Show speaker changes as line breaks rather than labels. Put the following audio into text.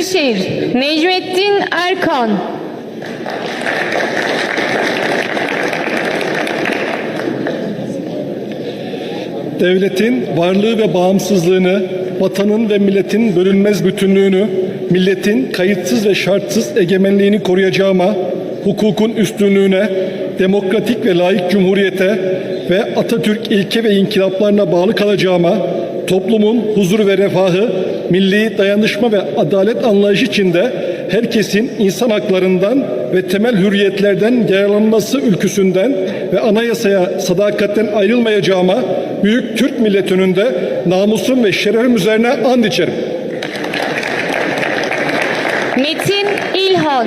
Kırşehir Necmettin Erkan.
Devletin varlığı ve bağımsızlığını, vatanın ve milletin bölünmez bütünlüğünü, milletin kayıtsız ve şartsız egemenliğini koruyacağıma, hukukun üstünlüğüne, demokratik ve layık cumhuriyete ve Atatürk ilke ve inkılaplarına bağlı kalacağıma, toplumun huzur ve refahı, milli dayanışma ve adalet anlayışı içinde herkesin insan haklarından ve temel hürriyetlerden yararlanması ülküsünden ve anayasaya sadakatten ayrılmayacağıma büyük Türk millet önünde namusum ve şerefim üzerine and içerim.
Metin İlhan